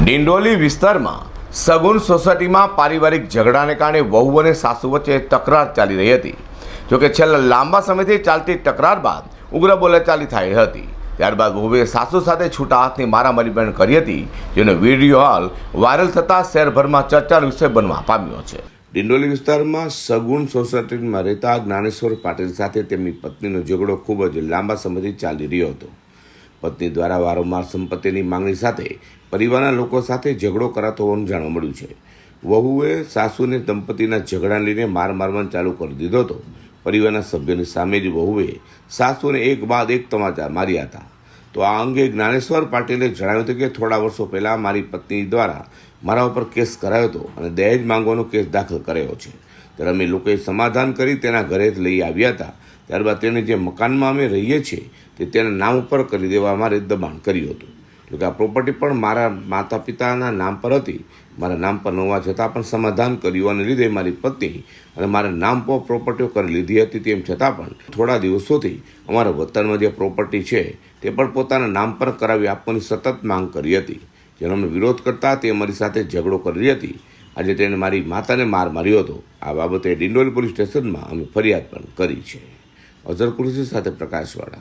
ડિંડોલી વિસ્તારમાં સગુન સોસાયટીમાં પારિવારિક ઝઘડાને કારણે વહુ અને સાસુ વચ્ચે તકરાર ચાલી રહી હતી. જોકે છેલ્લા લાંબા સમયથી ચાલતી તકરાર બાદ ઉગ્ર બોલાચાલી થઈ હતી. ત્યારબાદ વહુએ સાસુ સાથે છૂટા હાથની મારામારી પણ કરી હતી, જેનો વીડિયો હાલ વાયરલ થતાં શહેરભરમાં ચર્ચાનો વિષય બનવા પામ્યો છે. ડિંડોલી વિસ્તારમાં સગુણ સોસાયટીમાં રહેતા જ્ઞાનેશ્વર પાટીલ સાથે તેમની પત્નીનો ઝઘડો ખૂબ જ લાંબા સમયથી ચાલી રહ્યો હતો. પત્ની દ્વારા વારંવાર સંપત્તિની માંગણી સાથે પરિવારના લોકો સાથે ઝઘડો કરાતો હોવાનું જાણવા મળ્યું છે. વહુએ સાસુને દંપતીના ઝઘડા લઈને માર મારવાનું ચાલુ કરી દીધો હતો. પરિવારના સભ્યોની સામે જ વહુએ સાસુને એક બાદ એક તમાચા માર્યા હતા. તો આ અંગે જ્ઞાનેશ્વર પાટીલે જણાવ્યું હતું કે થોડા વર્ષો પહેલાં મારી પત્ની દ્વારા મારા ઉપર કેસ કરાયો હતો અને દહેજ માંગવાનો કેસ દાખલ કર્યો છે. ત્યારે અમે લોકોએ સમાધાન કરી તેના ઘરે જ લઈ આવ્યા હતા. ત્યારબાદ તેને જે મકાનમાં અમે રહીએ છીએ તે તેના નામ ઉપર કરી દેવા અમારે દબાણ કર્યું હતું. એટલે કે આ પ્રોપર્ટી પણ મારા માતા પિતાના નામ પર હતી. મારા નામ પર ન હોવા છતાં પણ સમાધાન કર્યું અને લીધે મારી પત્ની અને મારા નામ પર પ્રોપર્ટીઓ કરી લીધી હતી તેમ છતાં પણ થોડા દિવસોથી અમારા વતનમાં જે પ્રોપર્ટી છે તે પણ પોતાના નામ પર કરાવી આપવાની સતત માંગ કરી હતી. જેનો અમે વિરોધ કરતા તે અમારી સાથે ઝઘડો કરી હતી. આજે તેણે મારી માતાને માર માર્યો હતો. આ બાબતે ડિંડોલી પોલીસ સ્ટેશનમાં અમે ફરિયાદ પણ કરી છે. અઝર કુરેશી સાથે પ્રકાશવાળા.